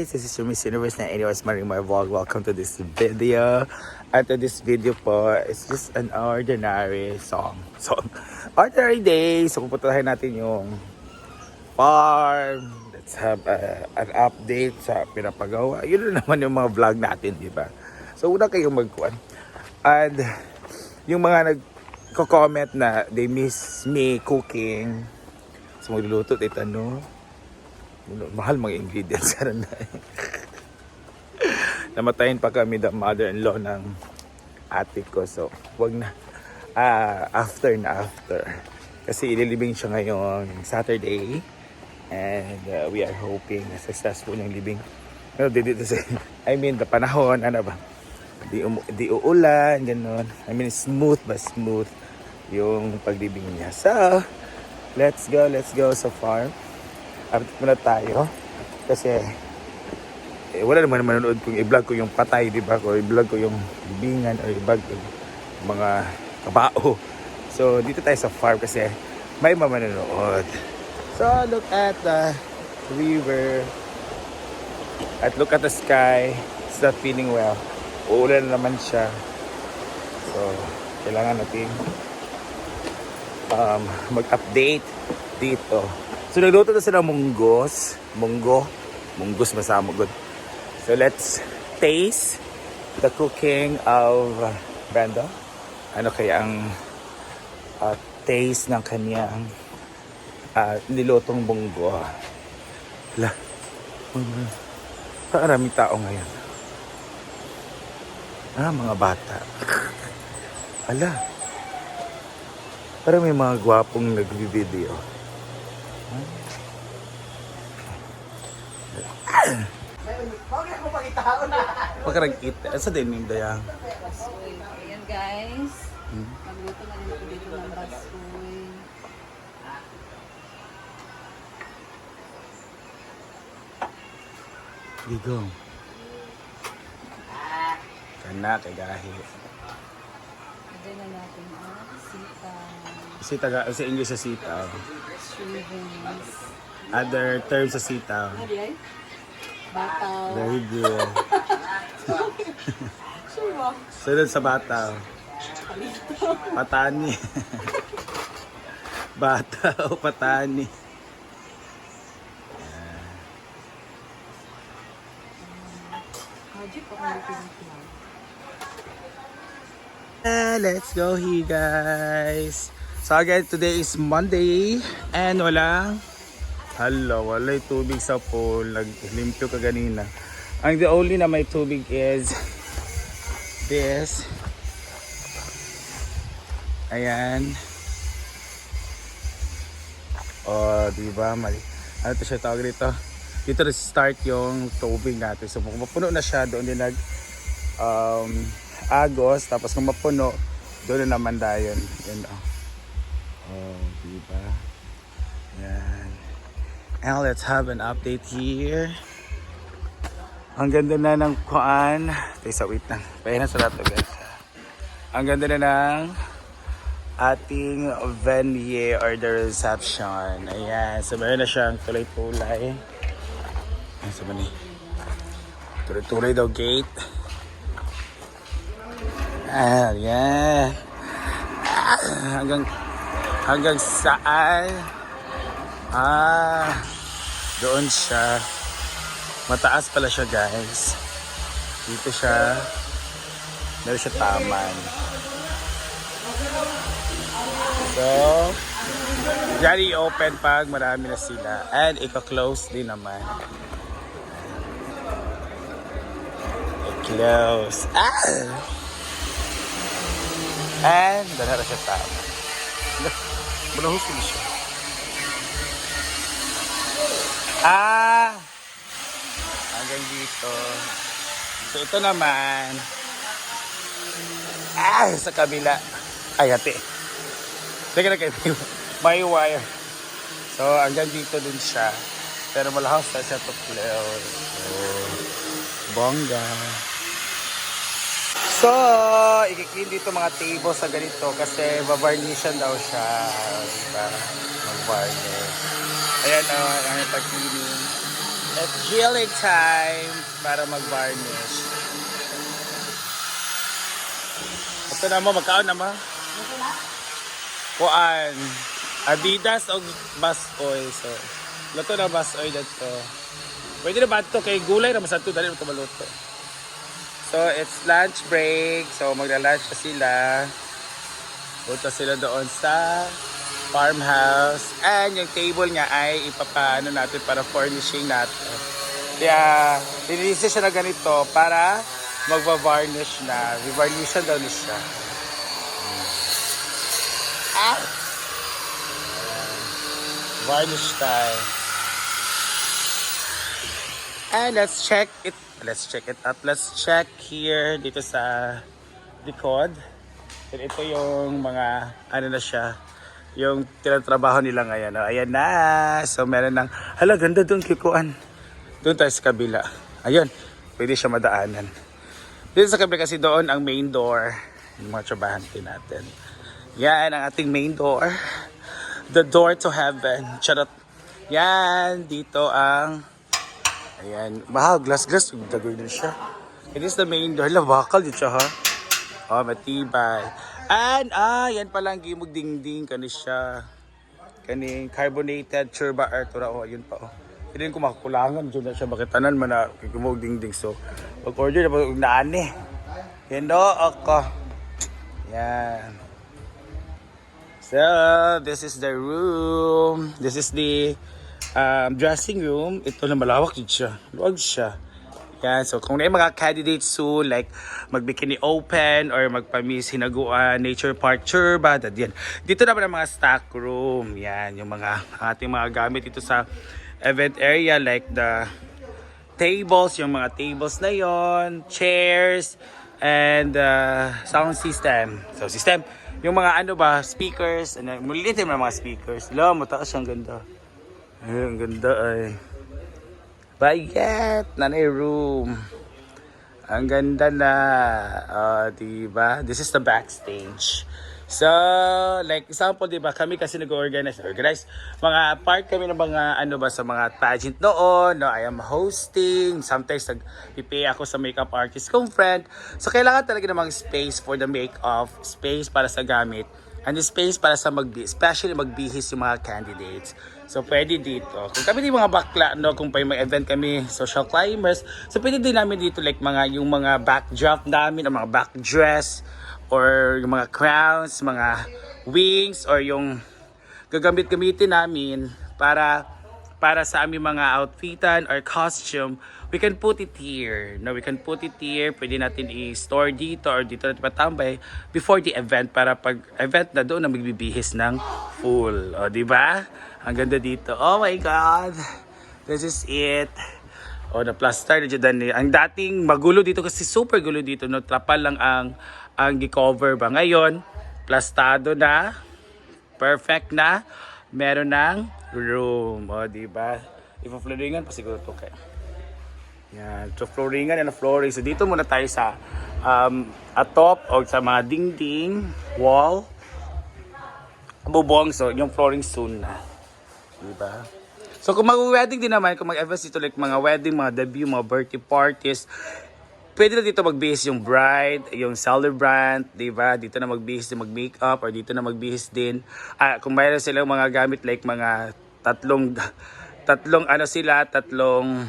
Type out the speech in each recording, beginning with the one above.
guys! This is your Miss Universe na anyways Marimar Vlog. Welcome to this video. At this video po, it's just an ordinary song. Song. Ordinary day. So pupuntahan natin yung farm. Let's have uh, an update sa pinapagawa. Yun na naman yung mga vlog natin, di ba? So una kayong magkuhan. And yung mga nagko-comment na they miss me cooking. So magluluto, ano, mahal mga ingredients sa na. Namatayin pa kami the mother-in-law ng ate ko so wag na. Ah, after na after. Kasi ililibing siya ngayong Saturday. And uh, we are hoping na successful yung libing. Pero di dito sa I mean the panahon ano ba? Di, umu- di uulan ganun. I mean smooth ba smooth yung paglibing niya. So let's go let's go sa farm update muna tayo. Kasi, eh, wala naman manonood kung i-vlog ko yung patay, di ba? Kung i-vlog ko yung libingan o i-vlog ko mga kabao. So, dito tayo sa farm kasi may mamanonood. So, look at the river. At look at the sky. It's not feeling well. Uulan na naman siya. So, kailangan natin um, mag-update dito. So nagluto na sila ng munggos. Munggo. Munggos masama good. So let's taste the cooking of Brenda. Ano kaya ang uh, taste ng kanyang uh, nilutong munggo. Hala. Paraming tao ngayon. Ah, mga bata. Ala. Parang may mga gwapong nagbi-video. Pagkaragkita. Sa din yung dayang. Basoy. Ayan guys. Magluto na rin dito ng basoy. Gigong. Kana kay gahi. Na natin ang sita. Sita ga sa English sa sitaw. Other terms sa sitaw. Bataw. Very good. Sure? Sunod sa bataw. Patani. Bataw, patani. Ah, let's go here guys. So again, today is Monday and wala Hala, wala tubig sa pool. Naglimpyo ka ganina. Ang the only na may tubig is this. Ayan. Oh, di ba? Mali. Ano to siya tawag dito? Dito na start yung tubig natin. So, kung mapuno na siya, doon din nag um, agos. Tapos kung mapuno, doon na naman dayon. Yan, oh. Oh, di ba? Yan. And let's have an update here. Ang ganda na ng kuan. Tesa, wait lang. Pahinan sa lahat guys. Ang ganda na ng ating venue or the reception. Ayan. So, meron na siyang tulay-tulay. Ayan, sa mani. Tulay-tulay daw gate. Ah, yan. Ah, hanggang hanggang saan? Ah, doon siya. Mataas pala siya, guys. Dito siya. Meron siya taman. So, yan i-open pag marami na sila. And ika-close din naman. I-close. Ah! And, dala na siya Bulahos ko siya. Ah! Hanggang dito. So, ito naman. Ah! Sa kabila. Ay, ate. Teka na kayo. May wire. So, hanggang dito din siya. Pero malahos na siya to close. So, bongga. So, ikikin dito mga table sa ganito kasi babarnishan daw siya. Diba? Mag-varnish. Ayan o, oh, ang pag-cleaning. It's drilling time para mag-varnish. Ito na mo, magkaon na mo? Kuan. Adidas o bus oil. So, luto na bus oil dito. Pwede na ba ito kay gulay na masanto dali ito maluto. So, it's lunch break. So, magla-lunch na sila. Punta sila doon sa farmhouse. And yung table niya ay ipapaano natin para furnishing natin. Kaya, nililisa siya na ganito para magva-varnish na. Revarnishan daw niya siya. Ah! Varnish time. And let's check it. Let's check it out. Let's check here dito sa likod. And ito yung mga ano na siya. Yung tinatrabaho nila ngayon. Oh, ayan na. So meron ng hala ganda doon kikuan. Doon tayo sa kabila. Ayun. Pwede siya madaanan. Dito sa kabila kasi doon ang main door. Yung mga trabahante natin. Yan ang ating main door. The door to heaven. Charot. Yan. Dito ang Ayan. Baha, glass-glass. Dagoy na siya. It is the main door. Hala, bakal dito siya ha. Oh, matibay. And, ah, yan palang gimog dingding. Kani siya. Kaning carbonated churba earth. Ora, oh, yun pa oh. Hindi ko makakulangan. Diyan na siya. Bakit tanan man na gimog dingding. So, pag-order na pag naani. Yan do, ako. Yan. So, this is the room. This is the um, dressing room. Ito na malawak yun siya. Luwag siya. Yan. So, kung may mga candidates soon, like mag-bikini open or magpamis hinaguan, nature park, churba, that yan. Dito naman ang mga stock room. Yan. Yung mga ating mga gamit dito sa event area like the tables, yung mga tables na yon, chairs, and uh, sound system. So system, yung mga ano ba, speakers, ano, mulilit yung mga speakers. Lo, mataas ang ganda. Ay, ang ganda ay. Bayet, nanay room. Ang ganda na. Uh, diba? This is the backstage. So, like example, di ba, kami kasi nag-organize, organize, mga part kami ng mga, ano ba, sa mga pageant noon, no, I am hosting, sometimes nag-pay ako sa makeup artist kong friend. So, kailangan talaga namang space for the make-up, space para sa gamit, and space para sa mag especially magbihis yung mga candidates. So, pwede dito. Kung kami din mga bakla, no, kung may event kami, social climbers, so pwede din namin dito, like, mga, yung mga backdrop namin, o mga backdress, or yung mga crowns, mga wings, or yung gagamit-gamitin namin para para sa aming mga outfitan or costume, we can put it here. No, we can put it here. Pwede natin i-store dito or dito natin patambay before the event para pag event na doon na magbibihis ng full. O, di ba? Ang ganda dito. Oh my God! This is it. O, na-plaster na dyan. Ang dating magulo dito kasi super gulo dito. No? Trapal lang ang ang gi-cover ba. Ngayon, plastado na. Perfect na. Meron ng room. O, di ba? Ipa-flooringan pa siguro to kaya. Yan. So, flooringan and flooring. So, dito muna tayo sa um, atop o sa mga dingding, wall, bubong. So, yung flooring soon na. Diba? So kung mag-wedding din naman, kung mag-events dito like mga wedding, mga debut, mga birthday parties, pwede na dito magbihis yung bride, yung celebrant, di ba? Dito na magbihis din mag-makeup or dito na magbihis din. Ah, kung mayroon silang mga gamit like mga tatlong tatlong ano sila, tatlong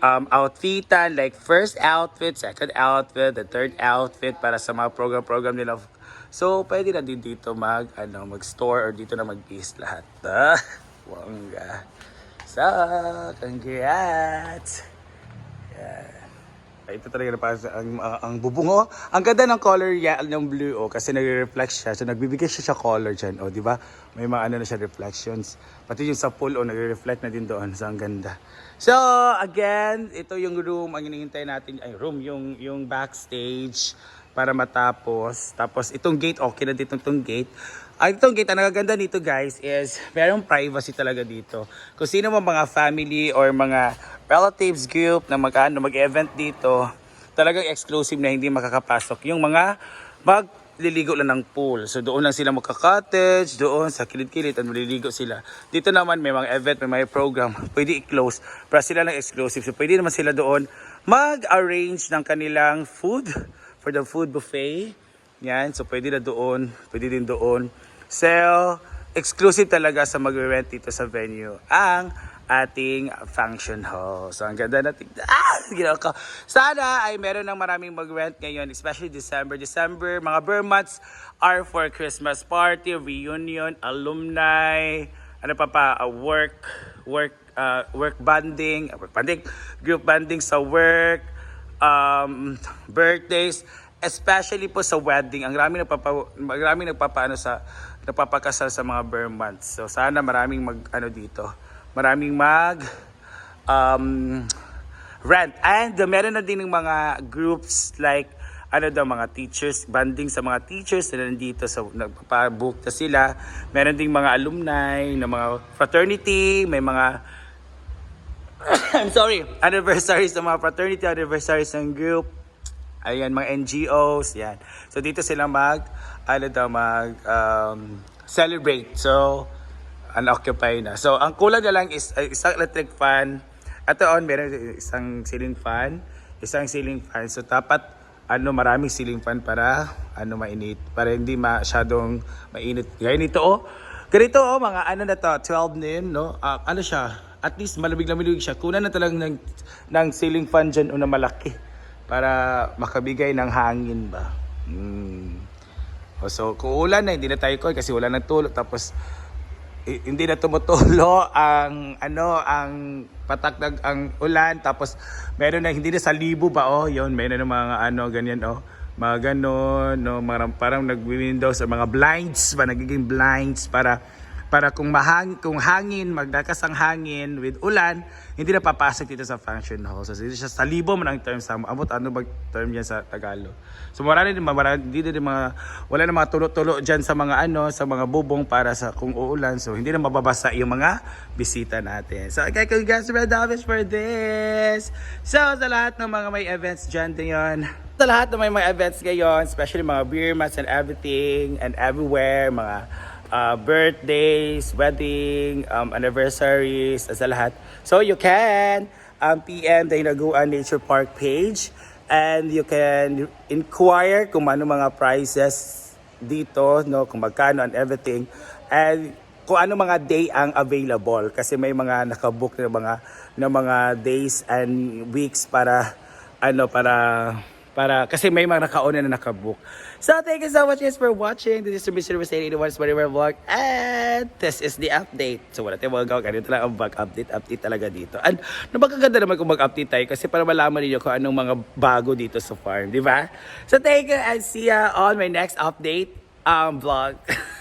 um, outfitan, like first outfit, second outfit, the third outfit para sa mga program-program nila. So, pwede na din dito mag, ano, mag-store or dito na mag-base lahat. Ah, wangga. So, congrats! Yeah. Ito talaga na parang ang, ang, ang bubungo. Ang ganda ng color ya, ng blue oh, kasi nagre-reflect siya. So nagbibigay siya sa color dyan. Oh, di ba? May mga ano na siya reflections. Pati yung sa pool oh, nagre-reflect na din doon. So ang ganda. So again, ito yung room ang hinihintay natin. Ay, room yung yung backstage para matapos. Tapos itong gate, okay na dito itong gate. Ang itong gate, ang nagaganda dito guys is merong privacy talaga dito. Kung sino mo mga family or mga relatives group na mag, ano, mag-event dito, talagang exclusive na hindi makakapasok. Yung mga mag liligo lang ng pool. So doon lang sila magka-cottage, doon sa kilid-kilid at maliligo sila. Dito naman may mga event, may mga program, pwede i-close. Para sila lang exclusive. So pwede naman sila doon mag-arrange ng kanilang food for the food buffet. Yan, so pwede na doon, pwede din doon. So, exclusive talaga sa mag-rent dito sa venue ang ating function hall. So, ang ganda natin. Ah! Ginawa ko. Sana ay meron ng maraming mag-rent ngayon, especially December. December, mga months are for Christmas party, reunion, alumni, ano pa pa, uh, work, work, uh, work banding, uh, work banding, group banding sa work, um, birthdays, especially po sa wedding. Ang rami nagpapa, marami nagpapaano sa nagpapakasal sa mga Burr months. So sana maraming mag ano dito. Maraming mag um, rent. And meron na din ng mga groups like ano daw mga teachers, banding sa mga teachers na nandito sa nagpapabook na sila. Meron ding mga alumni na mga fraternity, may mga I'm sorry, anniversaries ng mga fraternity, anniversaries ng group. Ayan, mga NGOs, yan. So, dito sila mag, ano daw, mag um, celebrate. So, unoccupy na. So, ang kulang na lang is uh, isang electric fan. At on, meron isang ceiling fan. Isang ceiling fan. So, dapat, ano, maraming ceiling fan para, ano, mainit. Para hindi masyadong mainit. Gaya nito, oh. Ganito, oh, mga ano na to, 12 noon, no? Ah, ano siya, at least malamig na siya. Kunan na talagang ng, ng ceiling fan dyan, o na malaki. Para makabigay ng hangin ba. O, So, kung ulan na, hindi na tayo ko kasi wala nang tulo. Tapos, hindi na tumutulo ang ano ang patak ng ang ulan tapos meron na hindi na sa libo ba oh yon meron na mga ano ganyan oh mga ganon no parang, parang nag-window sa mga blinds ba nagiging blinds para para kung mahang kung hangin magdakas ang hangin with ulan hindi na papasok dito sa function hall. So dito siya sa libo man ang term sa amot ano ba term yan sa Tagalog? So marami din marami dito din mga wala na mga tulo-tulo diyan sa mga ano sa mga bubong para sa kung uulan. So hindi na mababasa yung mga bisita natin. So okay congrats Red Davish for this. So sa lahat ng mga may events dyan din sa lahat ng may mga events ngayon especially mga beer mats and everything and everywhere mga uh, birthdays, wedding, um, anniversaries, sa lahat. So you can um, PM the Inaguan Nature Park page and you can inquire kung ano mga prices dito, no, kung magkano and everything. And kung ano mga day ang available kasi may mga nakabook na mga na mga days and weeks para ano para para kasi may mga nakauna na nakabook. So thank you so much guys for watching. This is the Mr. Mr. 81's Whatever Vlog and this is the update. So wala tayong mga gawin. Ganito lang ang back update. Update talaga dito. And napakaganda naman kung mag-update tayo kasi para malaman niyo kung anong mga bago dito sa farm. Di ba? So thank you and see ya on my next update um, vlog.